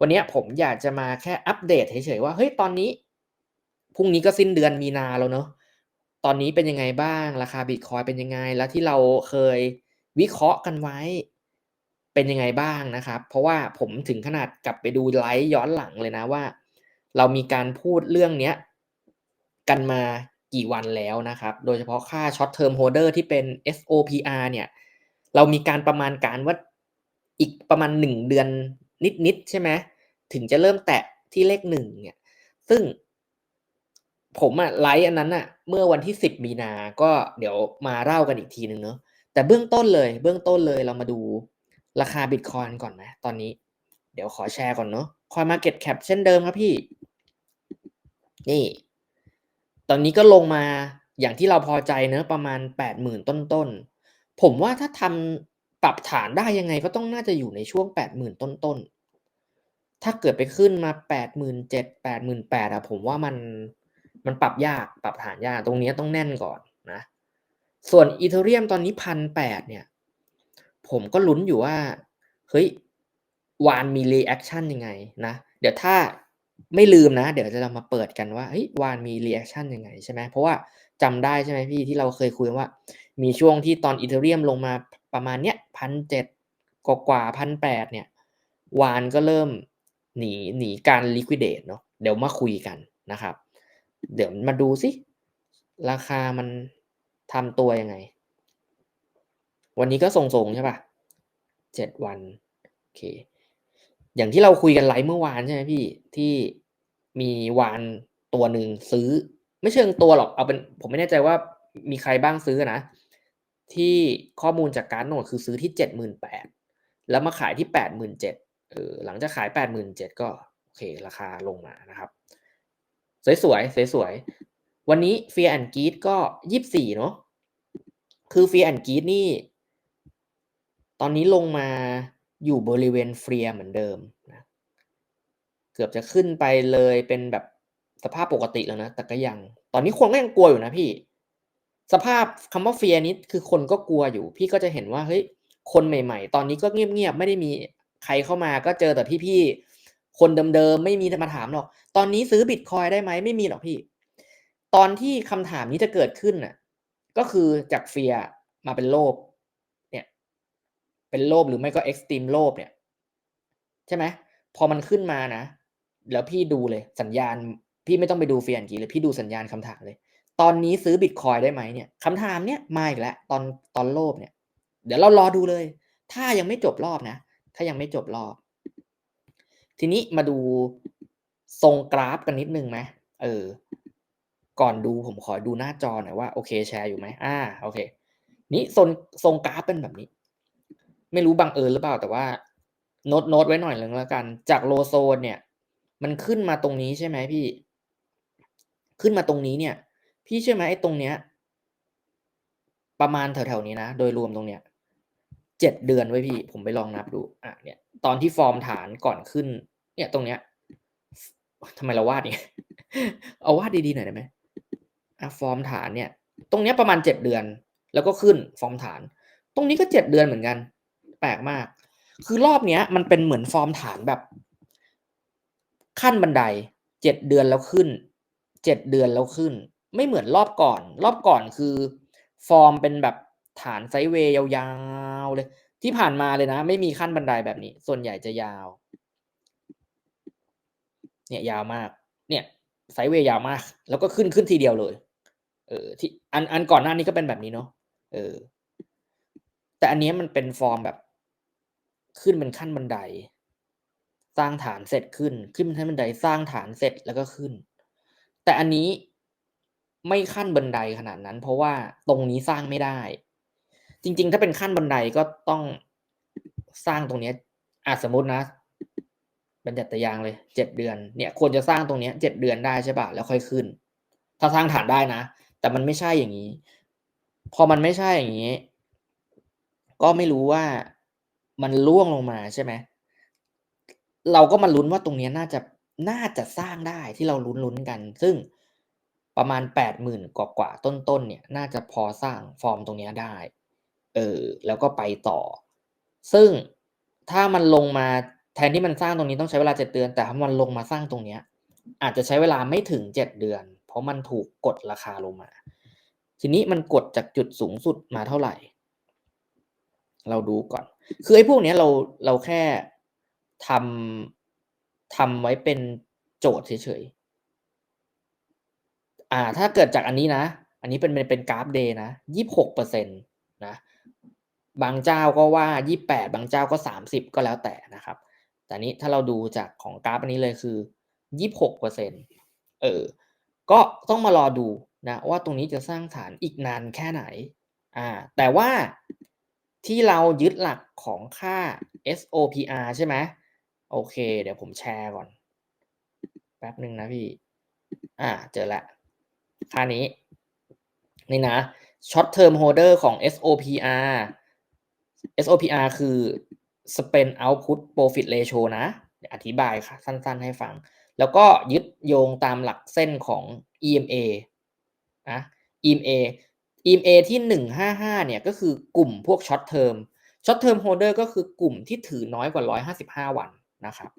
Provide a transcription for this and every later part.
วันนี้ผมอยากจะมาแค่อัปเดตเฉยๆว่าเฮ้ยตอนนี้พรุ่งนี้ก็สิ้นเดือนมีนาแล้วเนาะตอนนี้เป็นยังไงบ้างราคาบิตคอยเป็นยังไง แล้วที่เราเคยวิเคราะห์กันไว้เป็นยังไงบ้างนะครับ เพราะว่าผมถึงขนาดกลับไปดูไลฟ์ย้อนหลังเลยนะว่า เรามีการพูดเรื่องเนี้ยกันมากี่วันแล้วนะครับ โดยเฉพาะค่า Short Term Holder ที่เป็น SOPR เนี่ย เรามีการประมาณการว่าอีกประมาณ 1 เดือน นิดๆใช่ไหมถึงจะเริ่มแตะที่เลข1เนี่ย ซึ่งผมอะไลฟ์อันนั้นน่ะเมื่อวันที่10มีนา ก็เดี๋ยวมาเล่ากันอีกทีหนึ่งเนาะแต่เบื้องต้นเลยเบื้องต้นเลยเรามาดูราคาบิตคอยน์ก่อนไหมตอนนี้ เดี๋ยวขอแชร์ก่อนเนาะ CoinMarketCap เช่นเดิมครับพี่ นี่ ตอนนี้ก็ลงมาอย่างที่เราพอใจเนาะประมาณ80,000ต้นๆผมว่าถ้าทำ ปรับฐานได้ยังไงก็ต้องน่าจะอยู่ในช่วง 80,000 ต้นๆ ถ้าเกิดไปขึ้นมา 87,000 88,000อะผมว่ามันมันปรับยากปรับฐานยากตรงนี้ต้องแน่นก่อนนะส่วน Ethereum ตอนนี้1,800เนี่ย ผมก็ลุ้นอยู่ว่า เฮ้ยวานมีรีแอกชันยังไงนะ เดี๋ยวถ้าไม่ลืมนะ เดี๋ยวจะเรามาเปิดกันว่าเฮ้ยวานมีรีแอกชันยังไงใช่ไหมเพราะว่าจำได้ใช่ไหมพี่ที่เราเคยคุยว่า มีช่วงที่ตอน Ethereum ลงมา ประมาณเนี้ย1,700กว่าๆ1,800เนี่ย วานก็เริ่มหนีหนีการ liquidate เนาะเดี๋ยวมาคุยกันนะครับ เดี๋ยวมาดูซิราคามันทำตัวยังไง วันนี้ก็ทรงๆใช่เปล่า7วันโอเคอย่างที่เราคุยกันไลฟ์เมื่อวานใช่ไหมพี่ที่มีวานตัวหนึ่งซื้อ ไม่เชิงตัวหรอกเอาเป็นผมไม่แน่ใจว่ามีใครบ้างซื้อนะ ที่ข้อมูลจากการ์ดโนดคือซื้อที่ 78,000แล้วมาขายที่ 87,000เออหลังจากขาย 87,000 ก็โอเคราคาลงมานะครับ สวยๆสวยๆวันนี้ Fear and Greed ก็ 24 เนาะคือ Fear and Greed นี่ ตอนนี้ลงมาอยู่บริเวณ Fear เหมือนเดิมนะเกือบจะขึ้นไปเลยเป็นแบบสภาพปกติแล้วนะ แต่ก็ยัง ตอนนี้คนก็ยังกลัวอยู่นะพี่ สภาพคำว่า Fear นี้คือคนก็กลัวอยู่ พี่ก็จะเห็นว่าเฮ้ยคนใหม่ ๆ ตอนนี้ก็เงียบๆไม่ได้มีใครเข้ามาก็เจอแต่พี่ๆคนเดิมๆไม่มีมาถามหรอก ตอนนี้ซื้อบิตคอยได้ไหมไม่มีหรอกพี่ ตอนที่คำถามนี้จะเกิดขึ้นน่ะ ก็คือจาก Fear มาเป็นโลภเนี่ย เป็นโลภหรือไม่ก็ Extreme โลภเนี่ยใช่ไหมพอมันขึ้นมานะแล้วพี่ดูเลยสัญญาณ พี่ไม่ต้องไปดู Fear and Greed เลยพี่ดูสัญญาณคำถามเลย ตอนนี้ซื้อบิตคอยได้ไหมเนี่ยคำถามเนี้ยมาอีกแล้วตอนตอนโลภเนี่ย เดี๋ยวเรารอดูเลย ถ้ายังไม่จบรอบนะ ถ้ายังไม่จบรอบ ทีนี้มาดูทรงกราฟกันนิดนึงไหมเออ ก่อนดูผมขอดูหน้าจอหน่อยว่าโอเคแชร์อยู่ไหมอ่าโอเค นี่ทรงทรงกราฟเป็นแบบนี้ ไม่รู้บังเอิญหรือเปล่าแต่ว่าโน้ตโน้ตไว้หน่อยหนึ่งแล้วกัน จาก Low Zone เนี่ย มันขึ้นมาตรงนี้ใช่ไหมพี่ ขึ้นมาตรงนี้เนี่ย พี่เชื่อไหมไอ้ตรงเนี้ย ประมาณแถวๆนี้นะ โดยรวมตรงเนี้ย7เดือนเว้พี่ ผมไปลองนับดูอาเนี่ย ตอนที่ฟอร์มฐานก่อนขึ้น เนี่ยตรงเนี้ยทำไมเราวาดอย่างงี้เอาวาดดีๆหน่อยได้ไหมอาฟอร์มฐานเนี่ย ตรงเนี้ยประมาณ7เดือน แล้วก็ขึ้นฟอร์มฐาน ตรงนี้ก็7เดือนเหมือนกัน แปลกมาก คือรอบเนี้ย มันเป็นเหมือนฟอร์มฐานแบบ ขั้นบันได7เดือนแล้วขึ้น7เดือนแล้วขึ้น ไม่เหมือนรอบก่อน รอบก่อนคือ ฟอร์มเป็นแบบฐานไซเวย์ยาวๆเลย ที่ผ่านมาเลยนะ ไม่มีขั้นบันไดแบบนี้ ส่วนใหญ่จะยาว เนี่ยยาวมาก เนี่ยไซเวย์ยาวมาก แล้วก็ขึ้นขึ้นทีเดียวเลย เออที่อันอันก่อนหน้านี้ก็เป็นแบบนี้เนาะเออ แต่อันนี้มันเป็นฟอร์มแบบ ขึ้นเป็นขั้นบันได สร้างฐานเสร็จขึ้น ขึ้นเป็นขั้นบันไดสร้างฐานเสร็จแล้วก็ขึ้น แต่อันนี้ ไม่ขั้นบันไดขนาดนั้น เพราะว่าตรงนี้สร้างไม่ได้ จริง ๆ ถ้าเป็นขั้นบันไดก็ต้องสร้างตรงนี้อาสมมตินะบัญญัติยางเลย7เดือนเนี่ยควรจะสร้างตรงนี้ย7เดือนได้ใช่เปล่าแล้วค่อยขึ้น ถ้าสร้างฐานได้นะ แต่มันไม่ใช่อย่างงี้ พอมันไม่ใช่อย่างงี้ ก็ไม่รู้ว่ามันร่วงลงมาใช่ไหมเราก็มาลุ้นว่าตรงนี้น่าจะน่าจะสร้างได้ที่เราลุ้นๆกัน ซึ่ง ประมาณ 80,000 กว่าๆต้นๆเนี่ยน่าจะพอสร้างฟอร์มตรงนี้ได้เออแล้วก็ไปต่อ ซึ่งถ้ามันลงมาแทนที่มันสร้างตรงนี้ต้องใช้เวลาเจ็ดเดือน แต่ถ้ามันลงมาสร้างตรงเนี้ยอาจจะใช้เวลาไม่ถึงเจ็ดเดือน เพราะมันถูกกดราคาลงมา ทีนี้มันกดจากจุดสูงสุดมาเท่าไหร่ เราดูก่อน คือไอ้พวกเนี้ยเราเราแค่ทำทำไว้เป็นโจทย์เฉยๆ อ่า ถ้าเกิดจากอันนี้นะ อันนี้เป็นเป็นกราฟเดย์นะยี่หกเปอร์เซ็นตนะ บางเจ้าก็ว่ายี่แปดบางเจ้าก็สามสิบก็แล้วแต่นะครับ แต่นี้ถ้าเราดูจากของกราฟอันนี้เลยคือยี่หกเปอร์เซ็นเออ ก็ต้องมารอดูนะว่าตรงนี้จะสร้างฐานอีกนานแค่ไหน อ่า แต่ว่าที่เรายึดหลักของค่า SOPR ใช่ไหมโอเค เดี๋ยวผมแชร์ก่อน แป๊บหนึ่งนะพี่ อ่า เจอละ ค่านี้ นี่นะ short term holder ของ SOPR SOPR คือ spend output profit ratio นะ อธิบายค่ะ สั้นๆให้ฟัง แล้วก็ยึดโยงตามหลักเส้นของ EMA นะ EMA EMA ที่หนึ่งห้าห้าเนี่ย ก็คือกลุ่มพวก short term short term holder ก็คือกลุ่มที่ถือน้อยกว่าร้อยห้าสิบห้าวันนะครับ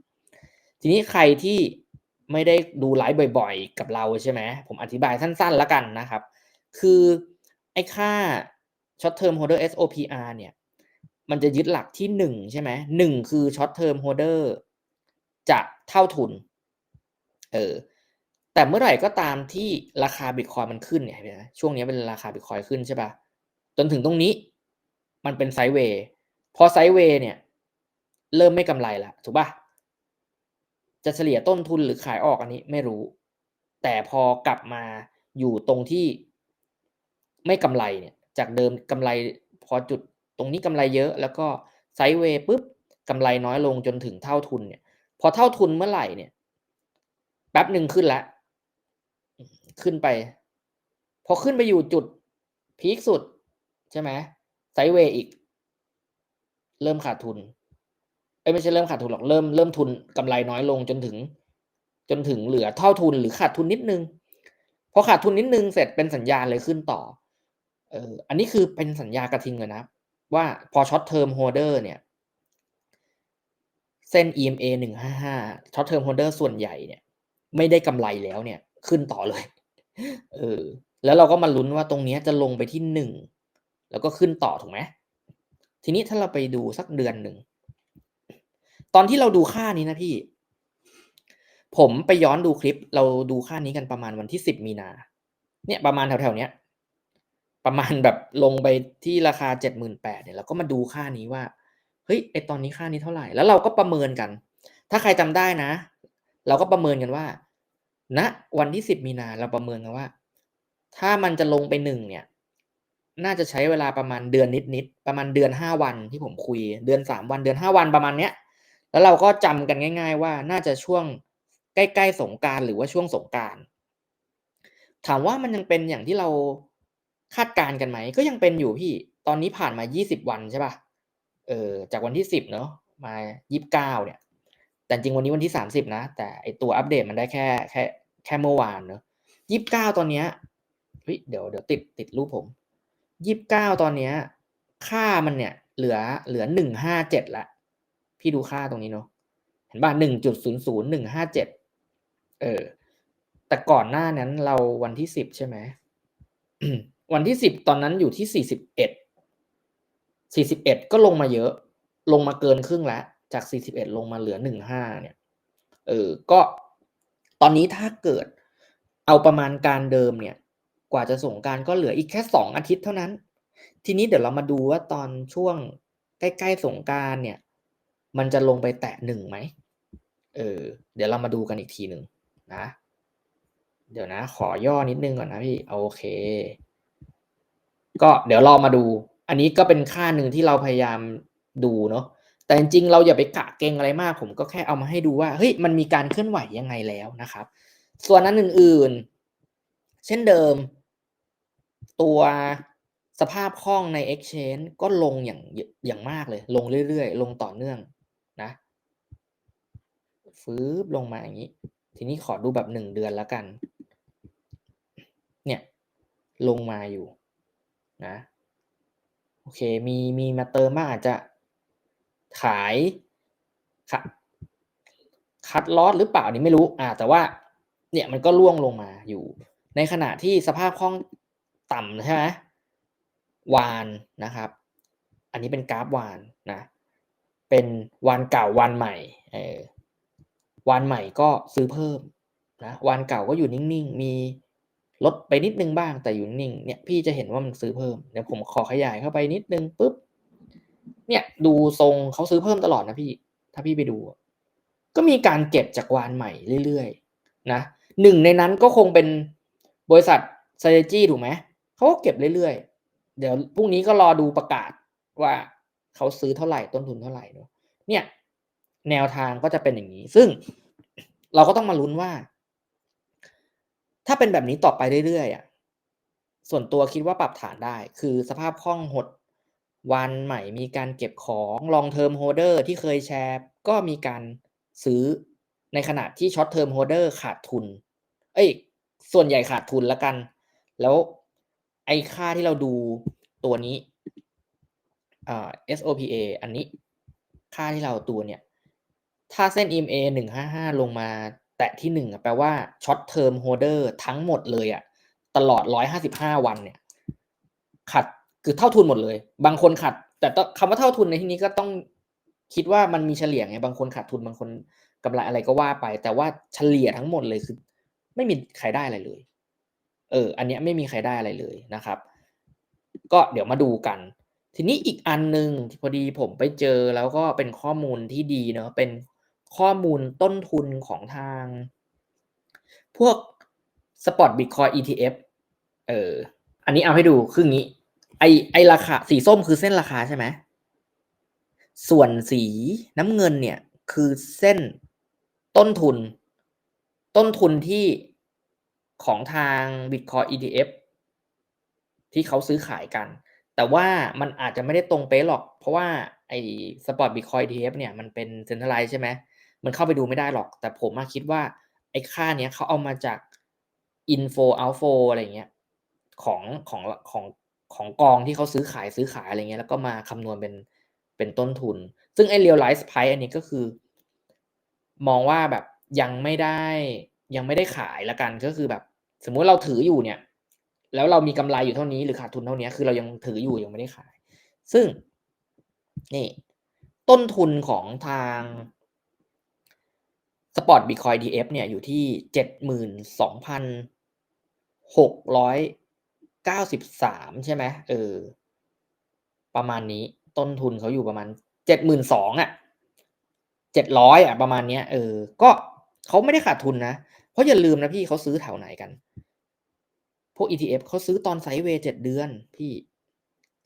ทีนี้ใครที่ ไม่ได้ดูไลฟ์บ่อยๆ กับเราใช่ไหมผมอธิบายสั้นๆแล้วกันนะครับ คือไอ้ค่า short term holder SOPR เนี่ย มันจะยึดหลักที่หนึ่งใช่ไหมหนึ่งคือ short term holder จะเท่าทุน เออ แต่เมื่อไหร่ก็ตามที่ราคาบิตคอยมันขึ้นเนี่ยนไหมช่วงนี้เป็นราคาบิตคอยขึ้นใช่ปะจนถึงตรงนี้ มันเป็นไซด์เวย์ พอไซด์เวย์เนี่ย เริ่มไม่กำไรละถูกปะ จะเฉลี่ยต้นทุนหรือขายออกอันนี้ไม่รู้ แต่พอกลับมาอยู่ตรงที่ไม่กำไรเนี่ย จากเดิมกำไรพอจุดตรงนี้กำไรเยอะ แล้วก็ไซด์เวย์ปุ๊บกำไรน้อยลงจนถึงเท่าทุนเนี่ย พอเท่าทุนเมื่อไหร่เนี่ยแป๊บหนึ่งขึ้นล้วขึ้นไป พอขึ้นไปอยู่จุดพีคสุด ใช่ไหมไซด์เวย์อีก เริ่มขาดทุน ไม่ใช่เริ่มขาดทุนหรอกเริ่มเริ่มทุนกำไรน้อยลงจนถึง จนถึงเหลือเท่าทุนหรือขาดทุนนิดนึงพอขาดทุนนิดนึงเสร็จเป็นสัญญาณเลยขึ้นต่อเอออันนี้คือเป็นสัญญากระทิงเลยนะว่าพอช็อตเทอมโฮเดอร์เนี่ยเส้น EMA หนึ่งห้าห้าช็อตเทอมโฮเดอร์ส่วนใหญ่เนี่ย ไม่ได้กำไรแล้วเนี่ย ขึ้นต่อเลย เออ แล้วเราก็มาลุ้นว่าตรงนี้จะลงไปที่หนึ่ง แล้วก็ขึ้นต่อถูกไหม ทีนี้ถ้าเราไปดูสักเดือนหนึ่ง ตอนที่เราดูค่านี้นะพี่ ผมไปย้อนดูคลิป เราดูค่านี้กันประมาณวันที่สิบมีนา เนี่ยประมาณแถวๆเนี้ย ประมาณแบบลงไปที่ราคาเจ็ดหมื่นแปดเนี่ยเราก็มาดูค่านี้ว่า เฮ้ยไอตอนนี้ค่านี้เท่าไหร่ แล้วเราก็ประเมินกัน ถ้าใครจำได้นะ เราก็ประเมินกันว่าณนะวันที่สิบมีนาเราประเมินกันว่า ถ้ามันจะลงไปหนึ่งเนี่ยน่าจะใช้เวลาประมาณเดือนนิดๆ ประมาณเดือนห้าวันที่ผมคุย เดือนสามวัน เดือนห้าวันประมาณเนี้ย แล้วเราก็จำกันง่าย ๆ ว่าน่าจะช่วงใกล้ๆสงการหรือว่าช่วงสงการถามว่ามันยังเป็นอย่างที่เราคาดการกันไหม ก็ยังเป็นอยู่พี่ ตอนนี้ผ่านมายี่สิบวันใช่ปะ่ะ เออจากวันที่สิบเนาะมายี่สิบเนี่ย แต่จริงวันนี้วันที่สามสิบนะ แต่ไอตัวอัปเดตมันได้แค่แค่แค่เมื่อวานเนาะยี่สิบเก้าตอนเนี้ยเฮ้ยเดี๋ยวเดี๋ยวติดติดรูปผมยี่สิบเก้าตอนเนี้ย ค่ามันเนี่ยเหลือเหลือหนึ่งห้าเจ็ดละ พี่ดูค่าตรงนี้เนาะเห็นป่ะหนึ่งจุดศูนย์ศูนย์หนึ่งห้าเจ็ดเออ แต่ก่อนหน้านั้นเราวันที่สิบใช่ไหมวันที่สิบตอนนั้นอยู่ที่สี่สิบเอ็ดสี่สิบเอ็ดก็ลงมาเยอะ ลงมาเกินครึ่งแล้วจากสี่สิบเอ็ดลงมาเหลือหนึ่งห้าเนี่ย เออ ก็ตอนนี้ถ้าเกิดเอาประมาณการเดิมเนี่ย กว่าจะส่งการก็เหลืออีกแค่สองอาทิตย์เท่านั้น ทีนี้เดี๋ยวเรามาดูว่าตอนช่วงใกล้ๆสงการเนี่ย มันจะลงไปแตะหนึ่งไหมเออเดี๋ยวเรามาดูกันอีกทีหนึ่งนะ เดี๋ยวนะ ขอย่อนิดนึงก่อนนะพี่โอเค ก็เดี๋ยวเรามาดู อันนี้ก็เป็นค่าหนึ่งที่เราพยายามดูเนาะแต่จริงๆเราอย่าไปกะเกงอะไรมาก ผมก็แค่เอามาให้ดูว่าเฮ้ยมันมีการเคลื่อนไหวยังไงแล้วนะครับ ส่วนนั้นอื่นๆ เช่นเดิม ตัวสภาพคล่องใน Exchange ก็ลงอย่างอย่างมากเลย ลงเรื่อยๆ ลงต่อเนื่อง ฟื้บลงมาอย่างนี้ ทีนี้ขอดูแบบหนึ่งเดือนแล้วกัน เนี่ย ลงมาอยู่นะโอเคมีมีมาเติมมากอาจจะขายคัดคัดลอสหรือเปล่านี่ไม่รู้อ่าแต่ว่า เนี่ยมันก็ล่วงลงมาอยู่ ในขณะที่สภาพคล่องต่ำใช่ไหมวานนะครับ อันนี้เป็นกราฟวานนะ เป็นวันเก่าวันใหม่เออ วันใหม่ก็ซื้อเพิ่มนะวันเก่าก็อยู่นิ่งๆ มีลดไปนิดนึงบ้างแต่อยู่นิ่งเนี่ยพี่จะเห็นว่ามันซื้อเพิ่มเดี๋ยวผมขอขยายเข้าไปนิดนึงปุ๊บเนี่ยดูทรงเขาซื้อเพิ่มตลอดนะพี่ ถ้าพี่ไปดู ก็มีการเก็บจากวานใหม่เรื่อยๆนะหนึ่งในนั้นก็คงเป็นบริษัท s t r a t e g ถูกไหมเขาก็เก็บเรื่อยๆ เดี๋ยวพรุ่งนี้ก็รอดูประกาศว่าเขาซื้อเท่าไหร่ต้นทุนเท่าไหร่เนาะเนี่ย แนวทางก็จะเป็นอย่างนี้ ซึ่งเราก็ต้องมาลุ้นว่า ถ้าเป็นแบบนี้ต่อไปเรื่อยๆอะส่วนตัวคิดว่าปรับฐานได้ คือสภาพคล่องหดวันใหม่มีการเก็บของลองเทอมโฮเดอร์ที่เคยแชร์ ก็มีการซื้อในขณะที่ช็อตเทอมโฮเดอร์ขาดทุน เอ้ย ส่วนใหญ่ขาดทุนแล้วกัน แล้วไอ้ค่าที่เราดูตัวนี้อ่า SOPA อันนี้ ค่าที่เราตัวเนี่ย ถ้าเส้น EMA หนึ่งห้าห้าลงมาแตะที่หนึ่งแปลว่าช็อตเทอมโฮเดอร์ทั้งหมดเลยอะตลอดร้อยห้าสิบห้าวันเนี่ยขัดคือเท่าทุนหมดเลย บางคนขัดแต่คำว่าเท่าทุนในที่นี้ก็ต้องคิดว่ามันมีเฉลี่ยไงบางคนขาดทุนบางคนกำไรอะไรก็ว่าไป แต่ว่าเฉลี่ยทั้งหมดเลยคือ ไม่มีใครได้อะไรเลย เออ อันนี้ไม่มีใครได้อะไรเลยนะครับ ก็เดี๋ยวมาดูกัน ทีนี้อีกอันหนึ่งพอดีผมไปเจอแล้วก็เป็นข้อมูลที่ดีเนาะเป็น ข้อมูลต้นทุนของทาง พวกสปอร์ตบิตคอย ETF เออ อันนี้เอาให้ดูคืองี้ ไอไอราคาสีส้มคือเส้นราคาใช่ไหม ส่วนสีน้ำเงินเนี่ย คือเส้นต้นทุน ต้นทุนที่ของทาง Bitcoin ETF ที่เขาซื้อขายกัน แต่ว่ามันอาจจะไม่ได้ตรงเป๊ะหรอก เพราะว่าไอ้สปอร์ตบิตคอย ETF เนี่ยมันเป็นเซ็นทรัลไลซ์ใช่ไหม มันเข้าไปดูไม่ได้หรอก แต่ผมมาคิดว่าไอ้ค่าเนี้ยเขาเอามาจาก info outflow อะไรเงี้ยของของของของกองที่เขาซื้อขายซื้อขายอะไรเงี้ยแล้วก็มาคำนวณเป็นเป็นต้นทุน ซึ่งไอ้ realize price อันนี้ก็คือ มองว่าแบบยังไม่ได้ยังไม่ได้ขายละกันก็คือแบบ สมมุติเราถืออยู่เนี่ย แล้วเรามีกำไรอยู่เท่านี้หรือขาดทุนเท่านี้คือเรายังถืออยู่ยังไม่ได้ขาย ซึ่งนี่ต้นทุนของทาง สปอร์ตบิตคอยดีเอฟเนี่ยอยู่ที่เจ็ดหมื่นสองพันหกร้อยเก้าสิบสามใช่ไหมเออ ประมาณนี้ต้นทุนเขาอยู่ประมาณเจ็ดหมื่นสองอะเจ็ดร้อยอะประมาณเนี้ยเออ ก็เขาไม่ได้ขาดทุนนะ เพราะอย่าลืมนะพี่เขาซื้อแถวไหนกัน พวก ETF เขาซื้อตอนไซด์เวย์เจ็ดเดือนพี่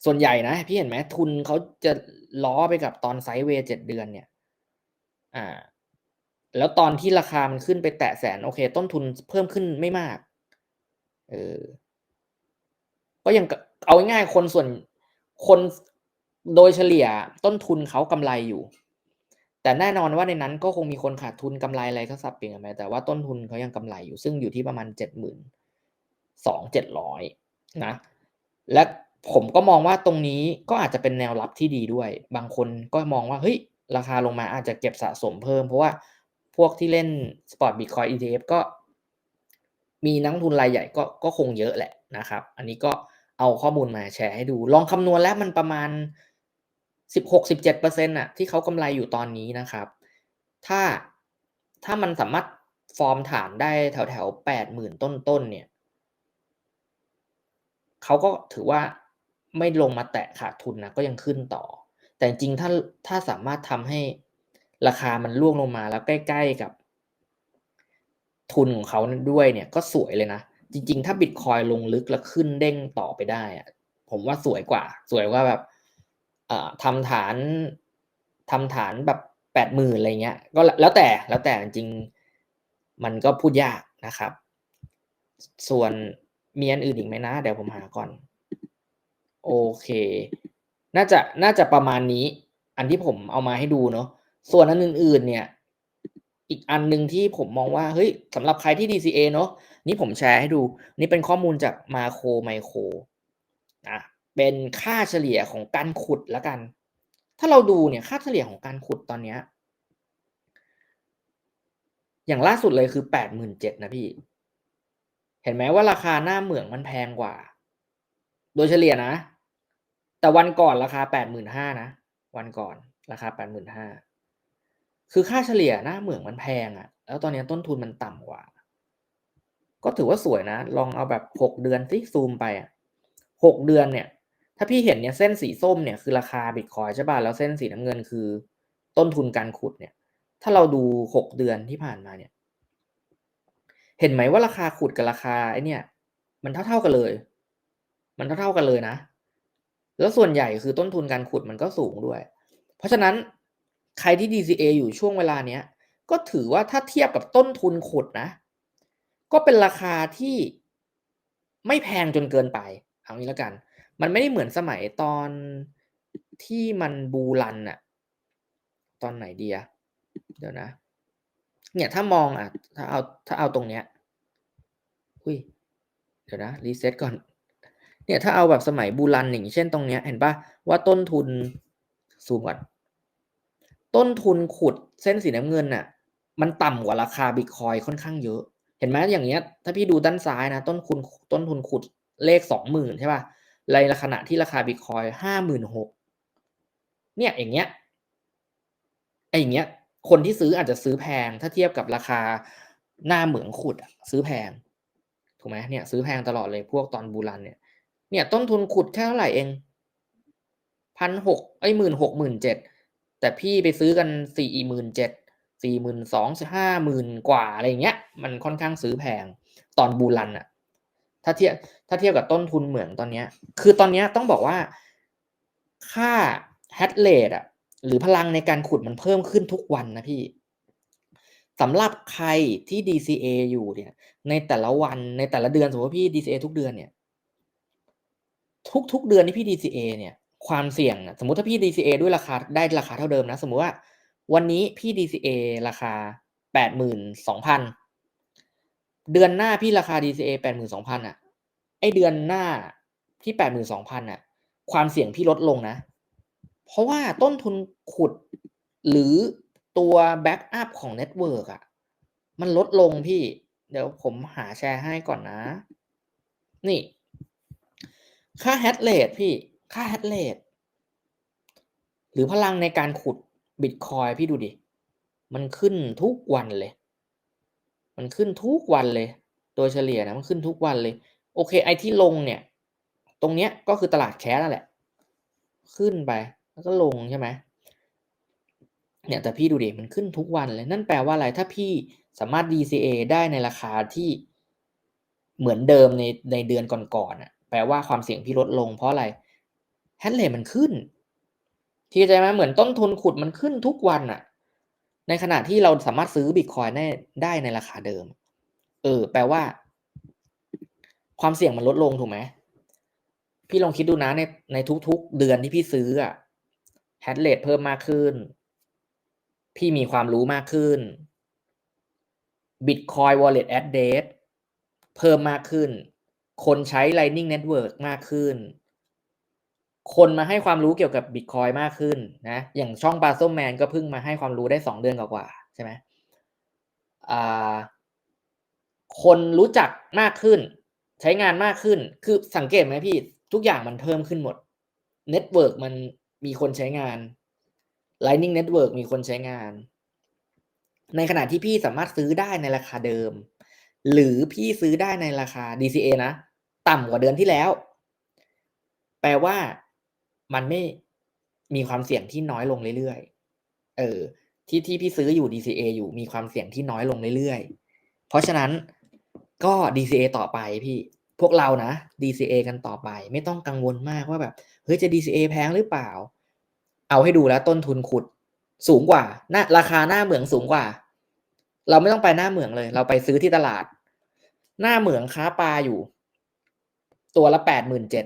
ส่วนใหญ่นะ พี่เห็นไหมทุนเขาจะล้อไปกับตอนไซด์เวย์เจ็ดเดือนเนี่ย อ่า แล้วตอนที่ราคามันขึ้นไปแตะแสนโอเค ต้นทุนเพิ่มขึ้นไม่มาก เออ ก็ยังเอาง่ายคนส่วนคนโดยเฉลี่ยต้นทุนเขากำไรอยู่ แต่แน่นอนว่าในนั้นก็คงมีคนขาดทุนกำไรอะไรก็สับเปลี่ยนกันไปแต่ว่าต้นทุนเขายังกำไรอยู่ซึ่งอยู่ที่ประมาณเจ็ดหมื่นสองเจ็ดร้อยนะ และผมก็มองว่าตรงนี้ก็อาจจะเป็นแนวรับที่ดีด้วย บางคนก็มองว่าเฮ้ยราคาลงมาอาจจะเก็บสะสมเพิ่ม เพราะว่า พวกที่เล่น Spot Bitcoin ETF ก็ มีนักทุนรายใหญ่ก็ก็คงเยอะแหละนะครับ อันนี้ก็เอาข้อมูลมาแชร์ให้ดู ลองคำนวณแล้วมันประมาณ 16-17%น่ะที่เขากำไรอยู่ตอนนี้นะครับ ถ้าถ้ามันสามารถฟอร์มฐานได้แถวแถวแปดหมื่นต้นๆเนี่ยเขาก็ถือว่าไม่ลงมาแตะขาดทุนนะก็ยังขึ้นต่อ แต่จริงถ้าถ้าสามารถทำให้ ราคามันล่วงลงมาแล้วใกล้ ๆกับ ทุนของเขาด้วยเนี่ยก็สวยเลยนะ จริง ๆ ถ้าบิตคอยลงลึกแล้วขึ้นเด้งต่อไปได้อะผมว่าสวยกว่า สวยกว่าแบบทำฐานทำฐานแบบแปดหมื่นอะไรเงี้ย ก็แล้วแต่แล้วแต่จริงมันก็พูดยากนะครับ ส่วนมีอันอื่นอีกไหมนะ เดี๋ยวผมหาก่อน โอเค น่าจะน่าจะประมาณนี้ อันที่ผมเอามาให้ดูเนาะ ส่วนอันอื่น ๆ เนี่ย อีกอันหนึ่งที่ผมมองว่า เฮ้ยสำหรับใครที่ DCA เนาะนี่ผมแชร์ให้ดู นี่เป็นข้อมูลจากมาโครไมโครนะเป็นค่าเฉลี่ยของการขุดล้วกัน ถ้าเราดูเนี่ยค่าเฉลี่ยของการขุดตอนเนี้ยอย่างล่าสุดเลยคือแปดหมื่นเจ็ดนะพี่ เห็นไหมว่าราคาหน้าเหมืองมันแพงกว่า โดยเฉลี่ยนะ แต่วันก่อนราคาแปดหมื่นห้านะ วันก่อนราคาแปดหมื่นห้า คือค่าเฉลี่ยหน้าเหมืองมันแพงอะ่ะ แล้วตอนนี้ต้นทุนมันต่ำกว่า ก็ถือว่าสวยนะ ลองเอาแบบหกเดือนสิซูมไปอะหกเดือนเนี่ย ถ้าพี่เห็นเนี่ยเส้นสีส้มเนี่ยคือราคาบิตคอยใช่ป่ะแล้วเส้นสีน้ำเงินคือ ต้นทุนการขุดเนี่ย ถ้าเราดูหกเดือนที่ผ่านมาเนี่ย เห็นไหมว่าราคาขุดกับราคาไอเนี่ย มันเท่าๆกันเลย มันเท่าๆกันเลยนะ แล้วส่วนใหญ่คือต้นทุนการขุดมันก็สูงด้วย เพราะฉะนั้น ใครที่ DCA อยู่ช่วงเวลาเนี้ย ก็ถือว่าถ้าเทียบกับต้นทุนขุดนะ ก็เป็นราคาที่ไม่แพงจนเกินไป เอางี้แล้วกัน มันไม่ได้เหมือนสมัยตอนที่มันบูรันอะตอนไหนเดีอะเดี๋ยวนะ เนี่ยถ้ามองอะถ้าเอาถ้าเอาตรงเนี้ย อุ้ย เดี๋ยวนะรีเซ็ตก่อน เนี่ยถ้าเอาแบบสมัยบูรันอย่างเช่นตรงเนี้ย เห็นปะว่าต้นทุนสูงก่อน ต้นทุนขุดเส้นสีน้ำเงินน่ะ มันต่ำกว่าราคาบิตคอยค่อนข้างเยอะ เห็นไหมอย่างเงี้ย ถ้าพี่ดูด้านซ้ายนะ ต้นทุนต้นทุนขุดเลขสองหมื่นใช่ป่ะในขณะที่ราคาบิตคอยห้าหมื่นหกเนี่ยอย่างเงี้ยไออย่างเงี้ย คนที่ซื้ออาจจะซื้อแพง ถ้าเทียบกับราคาหน้าเหมืองขุดซื้อแพงถูกไหมเนี่ย ซื้อแพงตลอดเลยพวกตอนบูรันเนี่ย เนี่ยต้นทุนขุดแค่เท่าไหร่เองพันหกไอหมื่นหกหมื่นเจ็ด แต่พี่ไปซื้อกันสี่หมื่นเจ็ดสี่หมื่นสองห้าหมื่นกว่าอะไรเงี้ย มันค่อนข้างซื้อแพงตอนบูรันอะถ้าเทียบถ้าเทียบกับต้นทุนเหมืองตอนเนี้ย คือตอนเนี้ยต้องบอกว่าค่าแฮตเลดอะหรือพลังในการขุดมันเพิ่มขึ้นทุกวันนะพี่สำหรับใครที่ DCA อยู่เนี่ย ในแต่ละวันในแต่ละเดือนสมมติว่าพี่ DCA ทุกเดือนเนี่ย ทุกๆเดือนที่พี่ DCA เนี่ย ความเสี่ยงสมมติถ้าพี่ DCA ด้วยราคาได้ราคาเท่าเดิมนะ สมมุติว่าวันนี้พี่ DCA ราคาแปดหมื่นสองพันเดือนหน้าพี่ราคา DCA แปดหมื่นสองพันอะไอเดือนหน้าที่แปดหมื่นสองพันอะ ความเสี่ยงพี่ลดลงนะ เพราะว่าต้นทุนขุดหรือตัวแบ็กอัพของเน็ตเวิร์กอะ มันลดลงพี่ เดี๋ยวผมหาแชร์ให้ก่อนนะ นี่ ค่าแฮตเลทพี่ ค่าแฮตเลทหรือพลังในการขุดบิตคอยพี่ดูดิ มันขึ้นทุกวันเลย มันขึ้นทุกวันเลย โดยเฉลี่ยนะมันขึ้นทุกวันเลย โอเคไอที่ลงเนี่ย ตรงเนี้ยก็คือตลาดแคสนั่นแหละ ขึ้นไปแล้วก็ลงใช่ไหมเนี่ยแต่พี่ดูดิมันขึ้นทุกวันเลยนั่นแปลว่าอะไรถ้าพี่สามารถ DCA ได้ในราคาที่เหมือนเดิมในในเดือนก่อนๆอะแปลว่าความเสี่ยงพี่ลดลงเพราะอะไร แฮนด์เลทมันขึ้น ที่ใจไหมเหมือนต้นทุนขุดมันขึ้นทุกวันอะในขณะที่เราสามารถซื้อบิตคอยได้ได้ในราคาเดิม เออ แปลว่า ความเสี่ยงมันลดลงถูกไหมพี่ลองคิดดูนะในในทุกๆ เดือนที่พี่ซื้ออะแฮดเลทเพิ่มมากขึ้น พี่มีความรู้มากขึ้น Bitcoin Wallet Address เพิ่มมากขึ้น คนใช้ Lightning Network มากขึ้น คนมาให้ความรู้เกี่ยวกับ Bitcoin มากขึ้นนะอย่างช่องปาส้มแมนก็เพิ่งมาให้ความรู้ได้สองเดือนกว่าใช่ไหมอ่าคนรู้จักมากขึ้น ใช้งานมากขึ้นคือสังเกตไหมพี่ ทุกอย่างมันเพิ่มขึ้นหมด Network มันมีคนใช้งาน Lightning Network มีคนใช้งาน ในขณะที่พี่สามารถซื้อได้ในราคาเดิม หรือพี่ซื้อได้ในราคา DCA นะ ต่ำกว่าเดือนที่แล้ว แปลว่า มันไม่มีความเสี่ยงที่น้อยลงเรื่อยๆ เออ ที่ที่พี่ซื้ออยู่ DCA อยู่มีความเสี่ยงที่น้อยลงเรื่อยๆ เพราะฉะนั้นก็ DCA ต่อไปพี่ พวกเรานะ DCA กันต่อไป ไม่ต้องกังวลมากว่าแบบ เฮ้ยจะ DCA แพงหรือเปล่า เอาให้ดูแล้วต้นทุนขุดสูงกว่าหน้าราคาหน้าเหมืองสูงกว่า เราไม่ต้องไปหน้าเหมืองเลย เราไปซื้อที่ตลาด หน้าเหมืองค้าปลาอยู่ ตัวละแปดหมื่นเจ็ด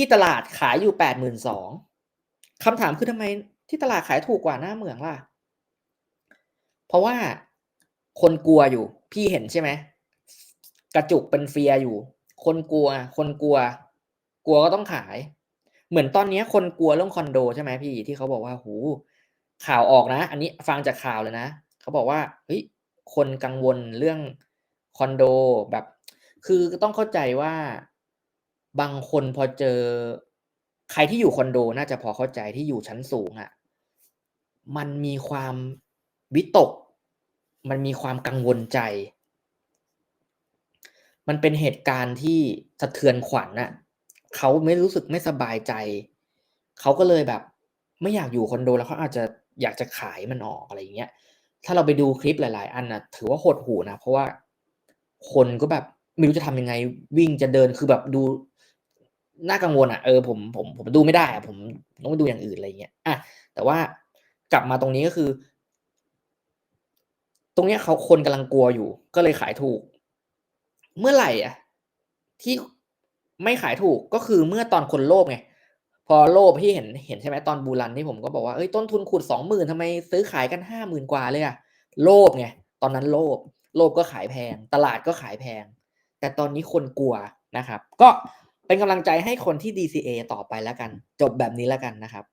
ที่ตลาดขายอยู่แปดหมื่นสองคำถามคือทำไมที่ตลาดขายถูกกว่าหน้าเหมืองล่ะ เพราะว่าคนกลัวอยู่ พี่เห็นใช่ไหมกระจุกเป็นเฟียอยู่ คนกลัว คนกลัว กลัวก็ต้องขาย เหมือนตอนนี้คนกลัวเรื่องคอนโดใช่ไหมพี่ที่เขาบอกว่าหูข่าวออกนะ อันนี้ฟังจากข่าวเลยนะเขาบอกว่าเฮ้ยคนกังวลเรื่องคอนโดแบบ คือต้องเข้าใจว่า บางคนพอเจอ ใครที่อยู่คอนโดน่าจะพอเข้าใจที่อยู่ชั้นสูงอะ่ะ มันมีความวิตก มันมีความกังวลใจ มันเป็นเหตุการณ์ที่สะเทือนขวัญน่ะเขาไม่รู้สึกไม่สบายใจ เขาก็เลยแบบ ไม่อยากอยู่คอนโดแล้วเขาอาจจะอยากจะขายมันออกอะไรอย่างเงี้ย ถ้าเราไปดูคลิปหลาย ๆ อันน่ะถือว่าหดหูนะ เพราะว่าคนก็แบบไม่รู้จะทำยังไง วิ่งจะเดินคือแบบดู น่ากังวลอะเออผมผมผมดูไม่ได้อะผมต้องไปดูอย่างอื่นอะไรเงี้ยอะแต่ว่ากลับมาตรงนี้ก็คือ ตรงเนี้ยเขาคนกำลังกลัวอยู่ ก็เลยขายถูก เมื่อไหร่อะที่ไม่ขายถูกก็คือเมื่อตอนคนโลภไงพอโลภที่เห็นเห็นใช่ไหมตอนบูรันที่ผมก็บอกว่าเอ้ยต้นทุนขุดสองหมื่นทำไมซื้อขายกันห้าหมื่นกว่าเลยอะโลภไงตอนนั้นโลภโลภก็ขายแพง ตลาดก็ขายแพง แต่ตอนนี้คนกลัวนะครับ ก็ เป็นกำลังใจให้คนที่ DCA ต่อไปแล้วกัน จบแบบนี้แล้วกันนะครับ